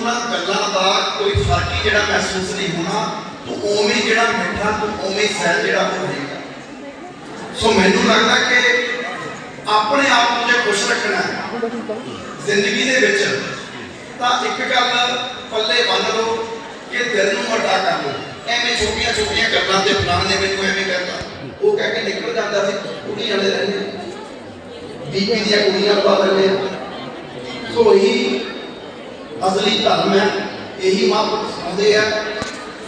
ਉਹਨਾਂ ਗੱਲਾਂ ਦਾ ਕੋਈ ਫ਼ਰਕ ਹੀ ਜਿਹੜਾ ਮਹਿਸੂਸ ਨਹੀਂ ਹੋਣਾ, ਤੂੰ ਉਵੇਂ ਜਿਹੜਾ ਮਿੱਠਾ ਤੂੰ ਉਵੇਂ ਹੀ ਜਿਹੜਾ ਉਹ ਸੋ ਮੈਨੂੰ ਲੱਗਦਾ ਕਿ ਆਪਣੇ ਆਪ ਨੂੰ ਜੇ ਖੁਸ਼ ਰੱਖਣਾ ਹੈ ਜ਼ਿੰਦਗੀ ਦੇ ਵਿੱਚ, ਤਾਂ ਇੱਕ ਗੱਲ ਪੱਲੇ ਬੰਨ ਲਓ ਕਿ ਦਿਲ ਨੂੰ ਵੱਡਾ ਕਰ ਲਓ। ਐਵੇਂ ਛੋਟੀਆਂ ਛੋਟੀਆਂ ਗੱਲਾਂ ਤੇ ਫਲਾਣ ਨੇ ਮੈਨੂੰ ਐਵੇਂ ਕਰਤਾ ਉਹ ਕਹਿ ਕੇ ਨਿਕਲ ਜਾਂਦਾ ਸੀ, ਕੁੜੀ ਵਾਲੇ ਰਹਿੰਦੇ। ਬੀਬੀ ਦੀਆਂ ਕੁੜੀਆਂ ਪਾ ਲੈਂਦੇ ਸੋ ਇਹੀ ਅਸਲੀ ਧਰਮ ਹੈ, ਇਹੀ ਮਹਾਂਪੁਰਖ ਸਿਖਾਉਂਦੇ ਆ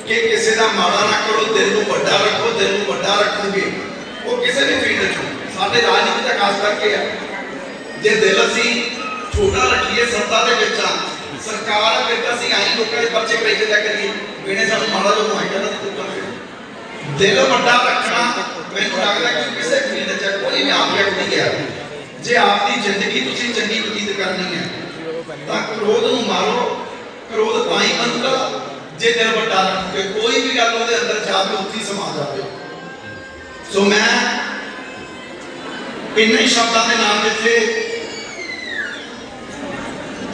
ਕਿ ਕਿਸੇ ਦਾ ਮਾੜਾ ਨਾ ਕਰੋ, ਦਿਲ ਨੂੰ ਵੱਡਾ ਰੱਖੋ, ਦਿਲ ਨੂੰ ਵੱਡਾ ਰੱਖੋਗੇ। ਉਹ ਕਿਸੇ ਵੀ ਫੀਲਡ 'ਚ, ਸਾਡੇ ਰਾਜਨੀਤੀ ਦਾ ਖਾਸ ਕਰਕੇ ਆ। ਜੇ ਦਿਲ ਅਸੀਂ ਛੋਟਾ ਰੱਖੀਏ ਸੱਤਾ ਦੇ ਵਿੱਚ ਆ, ਸਰਕਾਰ ਫਿਰ ਤਾਂ ਅਸੀਂ ਆਈ ਲੋਕਾਂ ਦੇ ਪਰਚੇ ਕਰਾਈ ਜਿੱਦਾਂ ਕਰੀਏ, ਇਹਨੇ ਸਾਨੂੰ ਮਾੜਾ ਜਿਹਾ ਮੁਆਇਨਾ ਨਾ ਦਿੱਤਾ ਦਿਲ ਵੱਡਾ ਰੱਖਣਾ ਮੈਨੂੰ ਲੱਗਦਾ ਕਿ ਕਿਸੇ ਫੀਲਡ 'ਚ ਕੋਈ ਵੀ ਆਪ ਨਹੀਂ ਗਿਆ ਜੇ ਆਪ ਦੀ ਜ਼ਿੰਦਗੀ ਤੁਸੀਂ ਚੰਗੀ ਬਤੀਤ ਕਰਨੀ ਹੈ ਤਾਂ ਕ੍ਰੋਧ ਨੂੰ ਮਾਰੋ। ਕ੍ਰੋਧ ਤਾਂ ਹੀ ਬਣੂਗਾ ਜੇ ਦਿਲ ਵੱਡਾ ਰੱਖੋਗੇ ਕੋਈ ਵੀ ਗੱਲ ਉਹਦੇ ਅੰਦਰ ਜਾਵੇ, ਉੱਥੇ ਸਮਾ ਜਾਵੇ। ਸੋ ਮੈਂ ਇੰਨੇ ਸ਼ਬਦਾਂ ਦੇ ਨਾਲ ਜਿੱਥੇ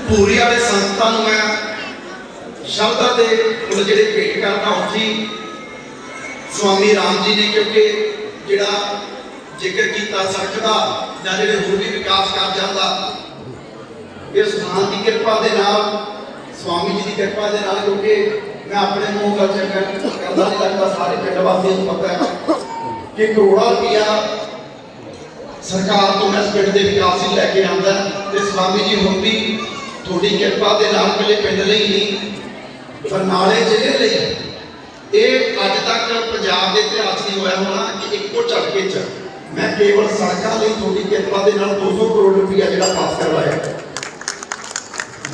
ਪੂਰੀ ਵਾਲੇ ਸੰਤਾਂ ਨੂੰ ਮੈਂ ਸ਼ਬਦਾਂ ਦੇ ਉਹ ਜਿਹੜੇ ਭੇਟ ਕਰਦਾ ਉੱਠੀ ਸਵਾਮੀ ਰਾਮ ਜੀ ਨੇ, ਕਿਉਂਕਿ ਜਿਹੜਾ ਜ਼ਿਕਰ ਕੀਤਾ ਸੜਕ ਦਾ ਜਾਂ ਜਿਹੜੇ ਹੋਰ ਵੀ ਵਿਕਾਸ ਕਾਰਜਾਂ ਦਾ ਇਸ ਸਥਾਨ ਦੀ ਕਿਰਪਾ ਦੇ ਨਾਲ, ਸਵਾਮੀ ਜੀ ਦੀ ਕਿਰਪਾ ਦੇ ਨਾਲ, ਕਿਉਂਕਿ ਮੈਂ ਆਪਣੇ ਮੂੰਹ ਦਾ ਚੱਕਰ ਕਰਦਾ ਨਹੀਂ ਲੱਗਦਾ ਸਾਰੇ ਪਿੰਡ ਵਾਸੀਆਂ ਨੂੰ ਪਤਾ ਹੈ ਕਿ ਕਰੋੜਾਂ ਰੁਪਇਆ ਸਰਕਾਰ ਤੋਂ ਇਸ ਪਿੰਡ ਦੇ ਵਿਕਾਸ ਲਈ ਲੈ ਕੇ ਆਂਦਾ ਤੇ ਸਵਾਮੀ ਜੀ ਹੁਣ ਵੀ ਤੁਹਾਡੀ ਕਿਰਪਾ ਦੇ ਨਾਲ ਪਹਿਲੇ ਪਿੰਡ ਲਈ ਨਹੀਂ ਬਰਨਾਲੇ ਜ਼ਿਲ੍ਹੇ ਲਈ, ਇਹ ਅੱਜ ਤੱਕ ਪੰਜਾਬ ਦੇ ਇਤਿਹਾਸ ਨਹੀਂ ਹੋਇਆ ਹੋਣਾ ਕਿ ਇੱਕੋ ਝਟਕੇ 'ਚ ਮੈਂ ਕੇਵਲ ਸੜਕਾਂ ਲਈ ਤੁਹਾਡੀ ਕਿਰਪਾ ਦੇ ਨਾਲ 200 ਕਰੋੜ ਰੁਪਇਆ ਜਿਹੜਾ ਪਾਸ ਕਰਵਾਇਆ।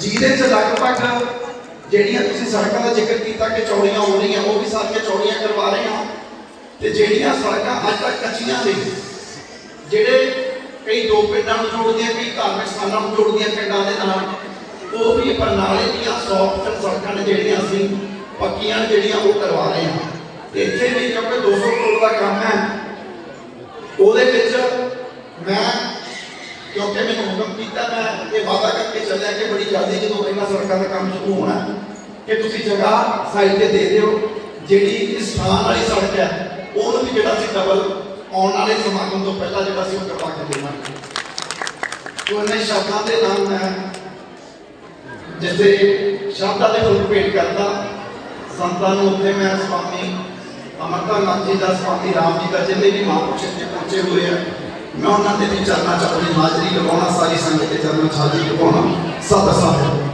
ਜਿਹਦੇ 'ਚ ਲਗਭਗ ਜਿਹੜੀਆਂ ਤੁਸੀਂ ਸੜਕਾਂ ਦਾ ਜ਼ਿਕਰ ਕੀਤਾ ਕਿ ਚੌੜੀਆਂ ਹੋ ਰਹੀਆਂ, ਉਹ ਵੀ ਸਾਰੀਆਂ ਚੌੜੀਆਂ ਕਰਵਾ ਰਹੇ ਹਾਂ। ਤੇ ਜਿਹੜੀਆਂ ਸੜਕਾਂ ਅੱਜ ਤੱਕ ਕੱਚੀਆਂ ਨੇ, ਜਿਹੜੇ ਕਈ ਦੋ ਪਿੰਡਾਂ ਨੂੰ ਜੋੜਦੀਆਂ, ਕਈ ਧਾਰਮਿਕ ਸਥਾਨਾਂ ਨੂੰ ਜੋੜਦੀਆਂ ਪਿੰਡਾਂ ਦੇ ਨਾਲ, ਉਹ ਵੀ ਬਰਨਾਲੇ ਦੀਆਂ 100% ਸੜਕਾਂ ਨੇ ਜਿਹੜੀਆਂ ਅਸੀਂ ਪੱਕੀਆਂ ਨੇ ਜਿਹੜੀਆਂ ਉਹ ਕਰਵਾ ਰਹੇ ਹਾਂ। ਤੇ ਇੱਥੇ ਵੀ ਕਿਉਂਕਿ 200 ਕਰੋੜ ਦਾ ਕੰਮ ਹੈ, ਉਹਦੇ ਵਿੱਚ ਮੈਂ ਹੁਕਮ ਕੀਤਾ ਮੈਂ, ਇਹ ਵਾਅਦਾ ਕਰਕੇ ਚੱਲਿਆ ਕਿ ਬੜੀ ਜਲਦੀ ਜਦੋਂ ਇਹਨਾਂ ਸੜਕਾਂ ਦਾ ਕੰਮ ਸ਼ੁਰੂ ਹੋਣਾ, ਕਿ ਤੁਸੀਂ ਜਗ੍ਹਾ ਸਾਈਡ ਤੇ ਦੇ ਦਿਓ, ਜਿਹੜੀ ਇਸ ਥਾਂ ਵਾਲੀ ਸੜਕ ਹੈ, ਉਹਨੂੰ ਵੀ ਜਿਹੜਾ ਸੀ ਡਬਲ ਆਉਣ ਵਾਲੇ ਸਮਾਗਮ ਤੋਂ ਪਹਿਲਾਂ ਜਿਹੜਾ ਸੀ ਉਹ ਕਰਵਾ ਕੇ ਦੇਵਾਂਗੇ। ਸੋ ਇਹਨਾਂ ਸ਼ਬਦਾਂ ਦੇ ਨਾਲ ਮੈਂ ਜਿੱਥੇ ਸ਼ਬਦਾਂ ਦੇ ਫੁੱਲ ਭੇਟ ਕਰਦਾ, ਸੰਤਾਂ ਨੂੰ ਉੱਥੇ ਮੈਂ ਸਵਾਮੀ ਅਮਰਤਾ ਨਾਥ ਜੀ ਦਾ, ਸਵਾਮੀ ਰਾਮ ਜੀ ਦਾ ਜਿੰਨੇ ਵੀ ਮਹਾਂਪੁਰਸ਼ ਇੱਥੇ ਪਹੁੰਚੇ ਹੋਏ ਆ ਮੈਂ ਉਹਨਾਂ ਦੇ ਵੀ ਚਰਨਾਂ ਚ ਆਪਣੀ ਹਾਜ਼ਰੀ ਲਗਾਉਣਾ, ਸਾਰੀ ਸੰਗਤ ਦੇ ਚਰਨਾਂ ਚ ਹਾਜ਼ਰੀ ਲਗਾਉਣਾ, ਸਤਿ ਸਾਹਿਬ